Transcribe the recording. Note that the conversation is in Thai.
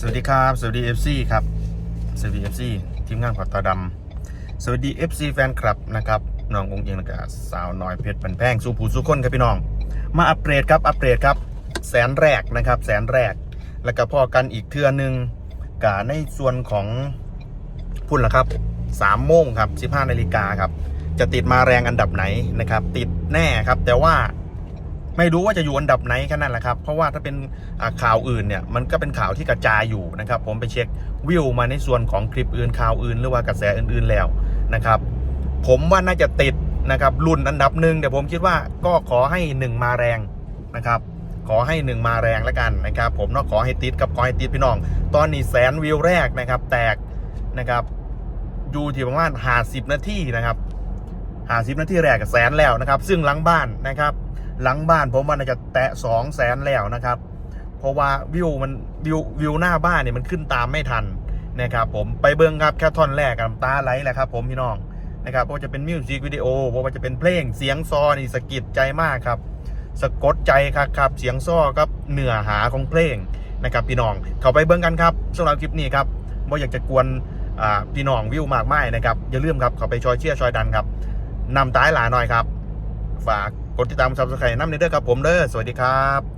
สวัสดีครับ สวัสดี FC ครับ สวัสดี FC ทีมงานขอตาดำสวัสดี FC แฟนคลับนะครับน้ององค์ยิงแล้วก็สาวน้อยเพชรปันแพงสู้ผู้สู้คนครับพี่น้อง มาอัปเดตครับอัปเดตครับแสนแรกนะครับแสนแรก แล้วก็พอกันอีกเทือหนึ่งกาในส่วนของพุ่นละครับสามโมงครับสิบห้านาฬิกาครับจะติดมาแรงอันดับไหนนะครับ ติดแน่ครับ แต่ว่า ไม่รู้ว่าจะอยู่อันดับไหนแค่นั้นแหละครับ เพราะว่าถ้าเป็นข่าวอื่นเนี่ยมันก็เป็นข่าวที่กระจายอยู่นะครับ ผมไปเช็ควิวมาในส่วนของคลิปอื่นข่าวอื่น หรือว่ากระแสอื่นๆแล้วนะครับ ผมว่าน่าจะติดนะครับรุ่นอันดับหนึ่งแต่ผมคิดว่าก็ขอให้หนึ่งมาแรงนะครับขอให้หนึ่งมาแรงแล้วกันนะครับผมเนาะขอให้ติดกับขอให้ติดพี่น้อง ตอนนี้แสนวิวแรกนะครับ แตกนะครับอยู่ที่ประมาณห้าสิบนาทีนะครับห้าสิบนาทีแรกกับแสนแล้วนะครับ ซึ่งหลังบ้านนะครับ หลังบ้านผมว่าน่าจะแตะสองแสนแล้วนะครับ เพราะว่าวิวมันวิววิวหน้าบ้านเนี่ยมันขึ้นตามไม่ทันนะครับผมไปเบิ้งครับแค่ท่อนแรกกับตาไหลแหละครับผมพี่น้องนะครับเพราะว่าจะเป็นมิวสิกวิดีโอเพราะว่าจะเป็นเพลงเสียงซอนี่สะกิดใจมากครับสะกดใจครับครับเสียงซ้อครับเนื้อหาของเพลงนะครับพี่น้องเข้าไปเบิ้งกันครับสำหรับคลิปนี้ครับว่าอยากจะกวนพี่น้องวิวมากมายนะครับอย่าลืมครับเข้าไปชอยเชียร์ชอยดันครับนำตายหลาหน่อยครับ ฝาก กดติดตามซับสไครต์น้ำเนเด้อครับผมเด้อสวัสดีครับ